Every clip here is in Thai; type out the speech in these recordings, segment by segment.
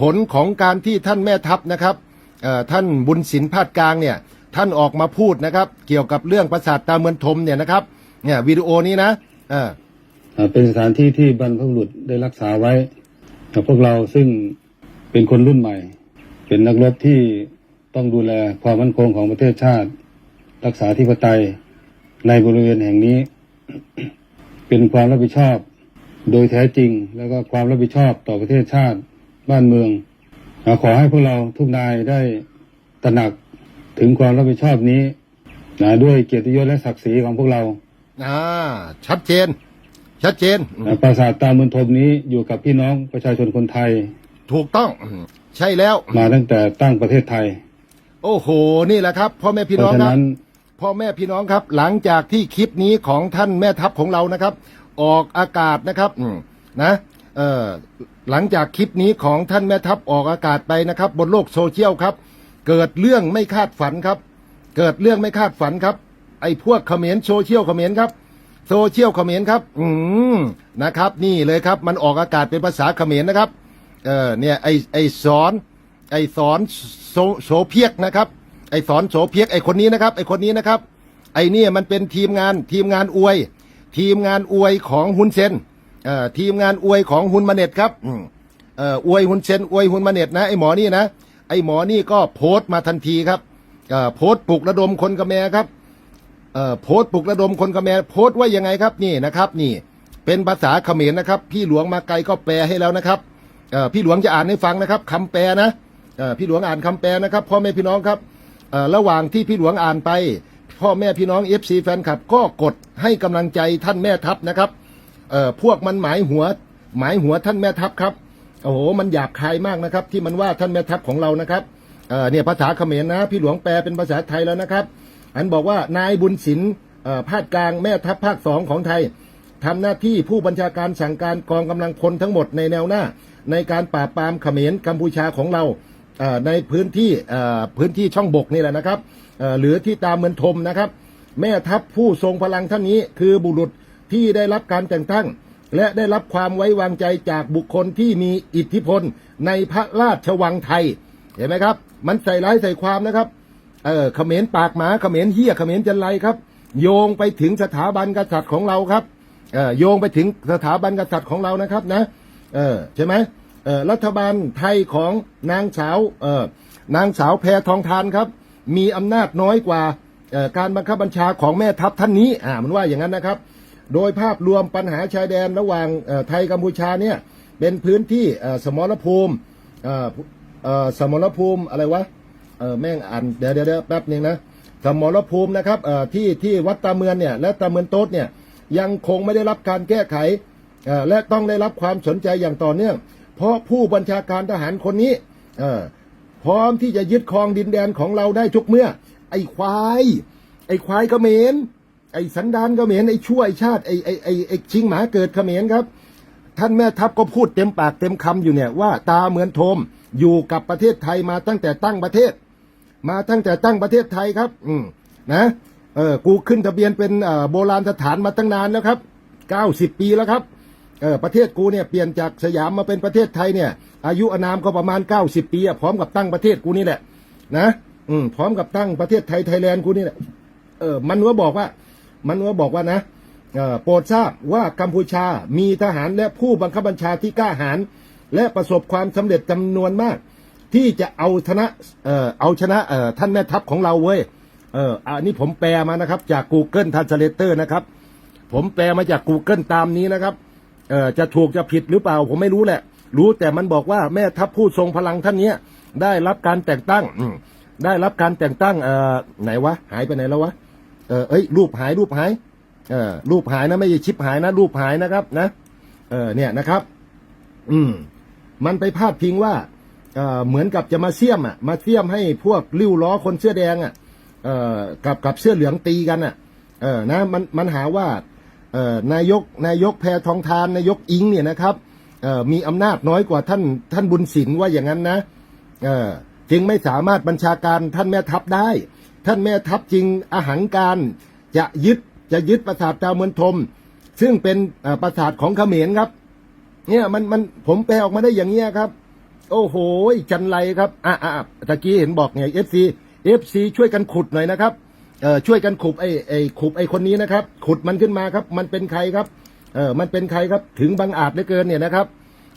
ผลของการที่ท่านแม่ทัพนะครับท่านบุญสินพาดกลางเนี่ยท่านออกมาพูดนะครับ เกี่ยวกับเรื่องปราสาทตาเมือนทมเนี่ยนะครับเนี่ยวิดีโอนี้นะเออเป็นสถานที่ที่บรรพบุรุษได้รักษาไว้กับพวกเราซึ่งเป็นคนรุ่นใหม่ เป็นนักรบที่ต้องดูแลความมั่นคงของประเทศชาติ รักษาธิปไตยในบริเวณแห่งนี้ เป็นความรับผิดชอบโดยแท้จริง แล้วก็ความรับผิดชอบต่อประเทศชาติ บ้านเมืองอ่าขอให้พวกเราทุกนายได้ตระหนักถึงความรับผิดชอบนี้นะด้วยเกียรติยศและศักดิ์ศรีของพวกเราอ่าชัดเจน ชัดเจนอืมปราสาทตาเมืองทมนี้อยู่กับพี่น้องประชาชนคนไทย ถูกต้องอืมใช่แล้ว มาตั้งแต่ตั้งประเทศไทย โอ้โห นี่แหละครับพ่อแม่พี่เพน้องราะฉะครับนั้นพ่อแม่พี่น้องครับ หลังจากที่คลิปนี้ของท่านแม่ทัพของเรานะครับ ออกอากาศนะครับอืมนะเอ่อ หลังจากคลิปนี้ของท่านแม่ทัพออกอากาศไปนะครับ บนโลกโซเชียลครับ เกิดเรื่องไม่คาดฝันครับ เกิดเรื่องไม่คาดฝันครับ ไอ้พวกเขมรโซเชียลเขมรครับโซเชียลเขมรครับ อืมนะครับ นี่เลยครับ มันออกอากาศเป็นภาษาเขมรนะครับ เออเนี่ยไอไอสอนไอสอนโสโสเพียกนะครับ ไอสอนโสเพียกไอคนนี้นะครับ ไอคนนี้นะครับ ไอเนี่ยมันเป็นทีมงานทีมงานอวย ทีมงานอวยของฮุนเซน ทีมงานอวยของฮุนมาเน็ตครับอวยฮุนเซนอวยฮุนมาเน็ตนะไอหมอนี่นะไอหมอนี่ก็โพสต์มาทันทีครับโพสต์ปลุกระดมคนกระแมครับโพสต์ปลุกระดมคนกระแมโพสต์ว่ายังไงครับนี่นะครับ นี่เป็นภาษาเขมรนะครับ พี่หลวงมาไกลก็แปลให้แล้วนะครับพี่หลวงจะอ่านให้ฟังนะครับคำแปลนะพี่หลวงอ่านคำแปลนะครับพ่อแม่พี่น้องครับระหว่างที่พี่หลวงอ่านไป พ่อแม่พี่น้องเอฟซีแฟนคลับก็กดให้กำลังใจท่านแม่ทัพนะครับ เอ่อพวกมันหมายหัว หมายหัวท่านแม่ทัพครับโอ้โหมันหยาบคายมากนะครับ ที่มันว่าท่านแม่ทัพของเรานะครับเอ่อเนี่ยภาษาเขมรนะพี่หลวงแปลเป็นภาษาไทยแล้วนะครับ อันบอกว่านายบุญศิลป์เอ่อภาคกลางแม่ทัพภาคสองของไทยทำหน้าที่ผู้บัญชาการสั่งการกองกำลังพลทั้งหมดในแนวหน้า ในการปราบปรามเขมรกัมพูชาของเราเอ่อในพื้นที่เอ่อพื้นที่ช่องบกนี่แหละนะครับเอ่อหรือที่ตามเมืองทมนะครับ แม่ทัพผู้ทรงพลังท่านนี้คือบุรุษ ที่ได้รับการแต่งตั้ง และได้รับความไว้วางใจจากบุคคลที่มีอิทธิพลในพระราชวังไทย เห็นไหมครับ มันใส่ร้ายใส่ความนะครับ เออเขมรปากหมาเขมรเฮียเขมรจันไรครับ โยงไปถึงสถาบันกษัตริย์ของเราครับ เออโยงไปถึงสถาบันกษัตริย์ของเรานะครับนะ เออใช่ไหมเออรัฐบาลไทยของนางสาว เออนางสาวแพทองทานครับ มีอำนาจน้อยกว่าเอ่อการบังคับบัญชาของแม่ทัพท่านนี้ อ่า มันว่าอย่างนั้นนะครับ โดยภาพรวมปัญหาชายแดนระหว่างไทยกัมพูชาเนี่ยเป็นพื้นที่สมรภูมิสมรภูมิอะไรวะแม่งอ่านเดี๋ยวเดี๋ยวแป๊บหนึงนะสมรภูมินะครับที่ที่วัดตาเมือนเนี่ยและตาเมือนโต๊ดเนี่ยยังคงไม่ได้รับการแก้ไขและต้องได้รับความสนใจอย่างต่อเนื่อง เพราะผู้บัญชาการทหารคนนี้พร้อมที่จะยึดครองดินแดนของเราได้ทุกเมื่อ ไอ้ควาย ไอ้ควายเขมร ไอ้สันดานเขมรไอ้ชั่วไอ้ชาติไอ้ไอ้ไอ้ไอ้ชิงหมาเกิดเขมรครับ ท่านแม่ทัพก็พูดเต็มปากเต็มคำอยู่เนี่ยว่าตาเหมือนโทมอยู่กับประเทศไทยมาตั้งแต่ตั้งประเทศ มาตั้งแต่ตั้งประเทศไทยครับ อืมนะเออกูขึ้นทะเบียนเป็นโบราณสถานมาตั้งนานแล้วครับเก้าสิบปีแล้วครับเออประเทศกูเนี่ยเปลี่ยนจากสยามมาเป็นประเทศไทยเนี่ย อายุอานามก็ประมาณเก้าสิบปีอะพร้อมกับตั้งประเทศกูนี่แหละนะอืมพร้อมกับตั้งประเทศไทยไทยแลนด์กูนี่แหละเออมันว่าบอกว่า มันว่าบอกว่านะโปรดทราบว่ากัมพูชามีทหารและผู้บังคับบัญชาที่กล้าหาญและประสบความสำเร็จจำนวนมาก ที่จะเอาชนะเออเอาชนะเออท่านแม่ทัพของเราเว้ยเอออันนี้ผมแปลมานะครับ จาก Google Translator นะครับ ผมแปลมาจาก Google ตามนี้นะครับเออจะถูกจะผิดหรือเปล่า ผมไม่รู้แหละ รู้แต่มันบอกว่าแม่ทัพผู้ทรงพลังท่านเนี้ยได้รับการแต่งตั้งได้รับการแต่งตั้งเออไหนวะหายไปไหนแล้ววะ เออเอ้ยรูปหายรูปหายเออรูปหายนะไม่ใช่ชิปหายนะ รูปหายนะครับ นะ เออเนี่ยนะครับ อืม มันไปพาดพิงว่าเอ่อเหมือนกับจะมาเสี่ยมอะ มาเสี่ยมให้พวกริ้วล้อคนเสื้อแดงอะเอ่อกับกับเสื้อเหลืองตีกันอะ เออนะมันมันหาว่าเอ่อนายกนายกแพทองทานนายกอิงเนี่ยนะครับเอ่อมีอำนาจน้อยกว่าท่านท่านบุญศิลว่าอย่างนั้นนะเออจึงไม่สามารถบัญชาการท่านแม่ทัพได้ ท่านแม่ทัพจึงอหังการจะยึดจะยึดปราสาทดาวเมืองทม ซึ่งเป็นปราสาทของเขมรครับ เนี่ยมันมันผมแปลออกมาได้อย่างเงี้ยครับ โอ้โหจันไรครับอะอะตะกี้เห็นบอกไงเอฟซีเอฟซีช่วยกันขุดหน่อยนะครับเออช่วยกันขุดไอ้ไอ้ขุดไอ้คนนี้นะครับ ขุดมันขึ้นมาครับ มันเป็นใครครับเออมันเป็นใครครับถึงบังอาจเหลือเกินเนี่ยนะครับ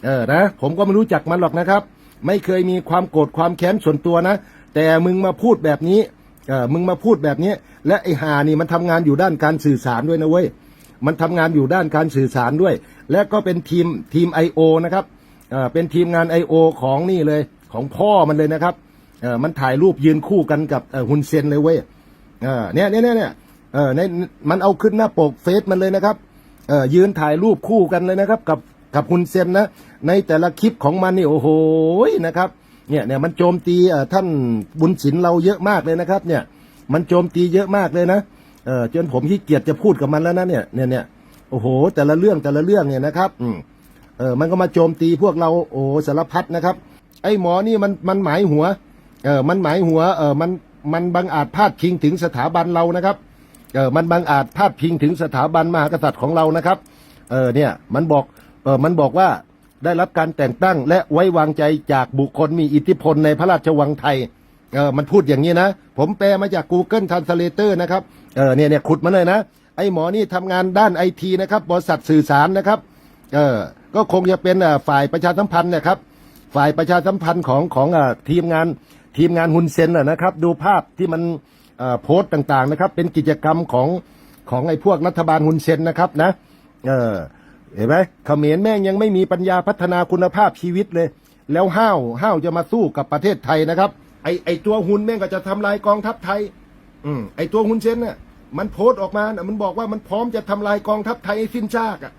เออนะผมก็ไม่รู้จักมันหรอกนะครับ ไม่เคยมีความโกรธความแค้นส่วนตัวนะ แต่มึงมาพูดแบบนี้ เออมึงมาพูดแบบนี้และไอ้หานี่มันทำงานอยู่ด้านการสื่อสารด้วยนะเว้ยมันทำงานอยู่ด้านการสื่อสารด้วย และก็เป็นทีมทีม I.O. นะครับเออเป็นทีมงาน I.O. ของนี่เลยของพ่อมันเลยนะครับเออมันถ่ายรูปยืนคู่กันกับฮุนเซนเลยเว้ยเออเนี่ยเนี่ยเนี่ยเนี่ยเออในมันเอาขึ้นหน้าปกเฟซมันเลยนะครับเออยืนถ่ายรูปคู่กันเลยนะครับ กับกับฮุนเซนนะในแต่ละคลิปของมันนี่โอ้โหนะครับ เนี่ยเนี่ยมันโจมตีเอ่อท่านบุญศิลป์เราเยอะมากเลยนะครับ เนี่ย มันโจมตีเยอะมากเลยนะเออจนผมขี้เกียจจะพูดกับมันแล้วนะเนี่ยเนี่ยเนี่ยโอ้โห แต่ละเรื่องแต่ละเรื่องเนี่ยนะครับอืมเออมันก็มาโจมตีพวกเราโอ้สารพัดนะครับ ไอ้หมอนี่มันมันหมายหัวเออมันหมายหัวเออมันมันบังอาจพาดพิงถึงสถาบันเรานะครับเออมันบังอาจพาดพิงถึงสถาบันมหากษัตริย์ของเรานะครับ เออเนี่ย มันบอก เออมันบอกว่า ได้รับการแต่งตั้งและไว้วางใจจากบุคคลมีอิทธิพลในพระราชวังไทยเออมันพูดอย่างนี้นะ ผมแปลมาจาก Google Translator นะครับเออเนี่ยเนี่ยขุดมาเลยนะ ไอ้หมอนี่ทำงานด้านไอทีนะครับบริษัทสื่อสารนะครับเออก็คงจะเป็นอ่อฝ่ายประชาสัมพันธ์นะครับ ฝ่ายประชาสัมพันธ์ของของอ่อทีมงานทีมงานฮุนเซนนะนะครับ ดูภาพที่มันอ่อโพสต์ต่างๆนะครับ เป็นกิจกรรมของของไอ้พวกรัฐบาลฮุนเซนนะครับนะเออ เห็นไหมเขมรแม่งยังไม่มีปัญญาพัฒนาคุณภาพชีวิตเลย แล้วห้าวห้าวจะมาสู้กับประเทศไทยนะครับ ไอไอตัวหุนแม่งก็จะทำลายกองทัพไทย อืมไอตัวหุนเซนเนี่ยมันโพสต์ออกมาน่ะมันบอกว่ามันพร้อมจะทำลายกองทัพไทยให้สิ้นซากอะ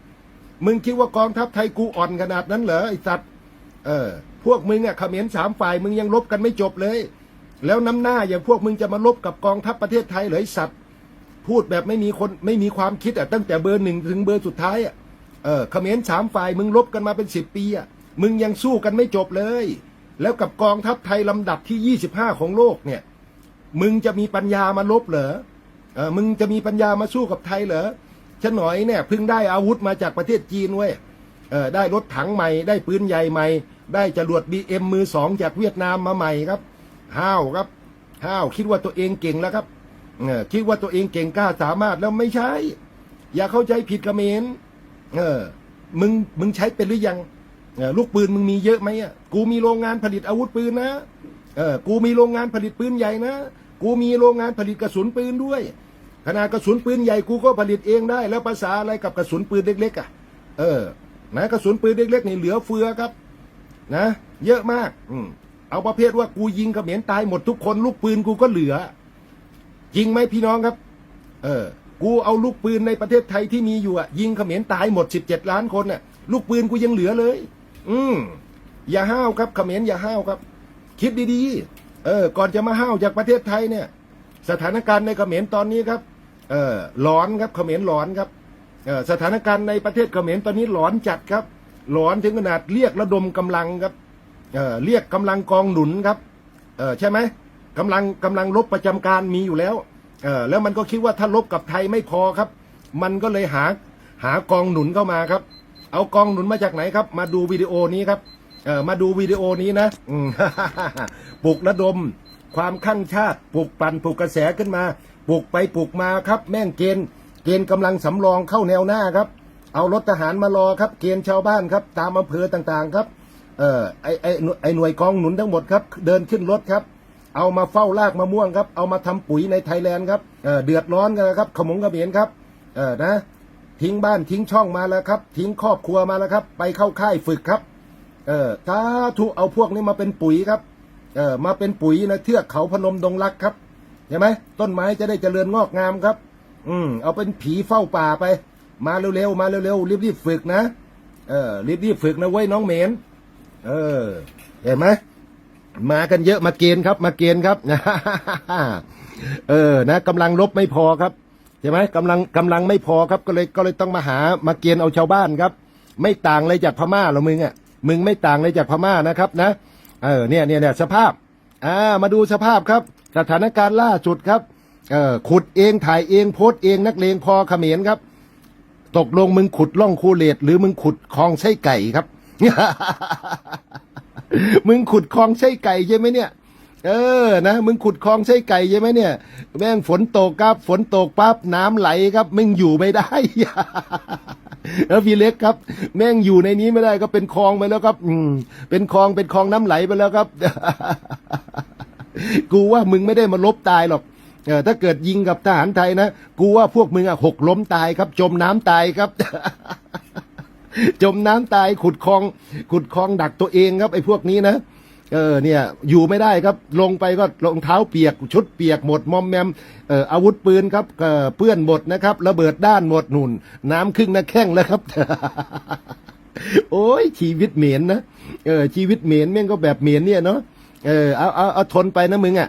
มึงคิดว่ากองทัพไทยกูอ่อนขนาดนั้นเหรอไอสัตว์เออ พวกมึงอะเขมรสามฝ่ายมึงยังลบกันไม่จบเลย แล้วน้ำหน้าอย่างพวกมึงจะมาลบกับกองทัพประเทศไทยเหรอไอสัตว์ พูดแบบไม่มีคนไม่มีความคิดอะตั้งแต่เบอร์หนึ่งถึงเบอร์สุดท้ายอะ เออเขมรสามฝ่ายมึงลบกันมาเป็นสิบปีอะมึงยังสู้กันไม่จบเลย แล้วกับกองทัพไทยลำดับที่ยี่สิบห้าของโลกเนี่ย มึงจะมีปัญญามาลบเหรอเออมึงจะมีปัญญามาสู้กับไทยเหรอฉนหน่อยเนี่ยเพิ่งได้อาวุธมาจากประเทศจีนเว้ยเออได้รถถังใหม่ ได้ปืนใหญ่ใหม่ ได้จรวดบีเอ็มมือสองจากเวียดนามมาใหม่ครับ ห้าวครับ ห้าวคิดว่าตัวเองเก่งแล้วครับเออคิดว่าตัวเองเก่งกล้าสามารถแล้วไม่ใช่ อย่าเข้าใจผิดเขมร เออ มึงมึงใช้เป็นหรือยังลูกปืนมึงมีเยอะไหมอะกูมีโรงงานผลิตอาวุธปืนนะเออกูมีโรงงานผลิตปืนใหญ่นะกูมีโรงงานผลิตกระสุนปืนด้วยขนาดกระสุนปืนใหญ่กูก็ผลิตเองได้ แล้วภาษาอะไรกับกระสุนปืนเล็กๆอะเออนะกระสุนปืนเล็กๆนี่เหลือเฟือครับ นะ เยอะมาก อืมเอาประเภทว่ากูยิงเขมรตายหมดทุกคนลูกปืนกูก็เหลือจริงไหมพี่น้องครับ เออ กูเอาลูกปืนในประเทศไทยที่มีอยู่อะยิงเขมรตายหมดสิบเจ็ดล้านคนน่ะ ลูกปืนกูยังเหลือเลย อืมอย่าห้าวครับเขมรอย่าห้าวครับ คิดดีๆ เออ ก่อนจะมาห้าวจากประเทศไทยเนี่ย สถานการณ์ในเขมรตอนนี้ครับ เออหลอนครับเขมรหลอนครับเออสถานการณ์ในประเทศเขมรตอนนี้หลอนจัดครับหลอนถึงขนาดเรียกระดมกำลังครับเออเรียกกำลังกองหนุนครับ เออใช่ไหมกำลังกำลังรบประจำการมีอยู่แล้ว เออแล้วมันก็คิดว่าถ้าลบกับไทยไม่พอครับ มันก็เลยหาหากองหนุนเข้ามาครับ เอากองหนุนมาจากไหนครับ มาดูวิดีโอนี้ครับเออมาดูวิดีโอนี้นะอืมปลุกระดม ความข้างชาติปลุกปั่นปลุกกระแสขึ้นมาปลุกไปปลุกมาครับ แม่งเกณฑ์เกณฑ์กำลังสำรองเข้าแนวหน้าครับ เอารถทหารมารอครับ เกณฑ์ชาวบ้านครับ ตามอำเภอต่างๆครับเออไอไอไอหน่วยกองหนุนทั้งหมดครับ เดินขึ้นรถครับ เอามาเฝ้าลากมะม่วงครับ เอามาทำปุ๋ยในไทยแลนด์ครับเเดือดร้อนกันนะครับ ขมงกระเบนครับเออนะ ทิ้งบ้านทิ้งช่องมาแล้วครับ ทิ้งครอบครัวมาแล้วครับ ไปเข้าค่ายฝึกครับ เออสาธุเอาพวกนี้มาเป็นปุ๋ยครับ เออมาเป็นปุ๋ยนะเทือกเขาพนมดงรักครับใช่ไหมต้นไม้จะได้เจริญงอกงามครับ อืม เอาเป็นผีเฝ้าป่าไป มาเร็วๆมาเร็วๆรีบๆฝึกนะ เออรีบๆฝึกนะเว้ยน้องเหมนเออเห็นไหม มากันเยอะมาเกณฑ์ครับ มาเกณฑ์ครับเออนะกำลังลบไม่พอครับใช่ไหมกำลังกำลังไม่พอครับก็เลยก็เลยต้องมาหามาเกณฑ์เอาชาวบ้านครับ ไม่ต่างเลยจากพม่าหรอมึงอะมึงไม่ต่างเลยจากพม่านะครับนะเออเนี่ยเนี่ยเนี่ยสภาพอ่ามาดูสภาพครับ สถานการณ์ล่าสุดครับเออขุดเองถ่ายเองโพสต์เองนักเลงพอเขมรครับ ตกลงมึงขุดล่องคูเลตหรือมึงขุดคลองไส้ไก่ครับ มึงขุดคลองใช่ไก่ใช่ไหมเนี่ย เออนะมึงขุดคลองใช่ไก่ใช่ไหมเนี่ย แม่งฝนตกครับ ฝนตกปั๊บน้ำไหลครับมึงอยู่ไม่ได้แล้วพี่เล็กครับ แม่งอยู่ในนี้ไม่ได้ก็เป็นคลองไปแล้วครับ อืมเป็นคลองเป็นคลองน้ำไหลไปแล้วครับ กูว่ามึงไม่ได้มาลบตายหรอกเออถ้าเกิดยิงกับทหารไทยนะ กูว่าพวกมึงอะหกล้มตายครับ จมน้ำตายครับ จมน้ำตายขุดคลอง ขุดคลองดักตัวเองครับไอ้พวกนี้นะเออเนี่ยอยู่ไม่ได้ครับลงไปก็รองเท้าเปียกชุดเปียกหมดมอมแมมเอ่ออาวุธปืนครับเอ่อเปื้อนหมดนะครับระเบิดด้านหมดหนุนน้ำครึ่งน้าแข้งแล้วครับ โอ้ยชีวิตเหม็นนะเออชีวิตเหม็นแม่งก็แบบเหม็นเนี่ยเนาะเออเอาเอาเอาทนไปนะมึงอะ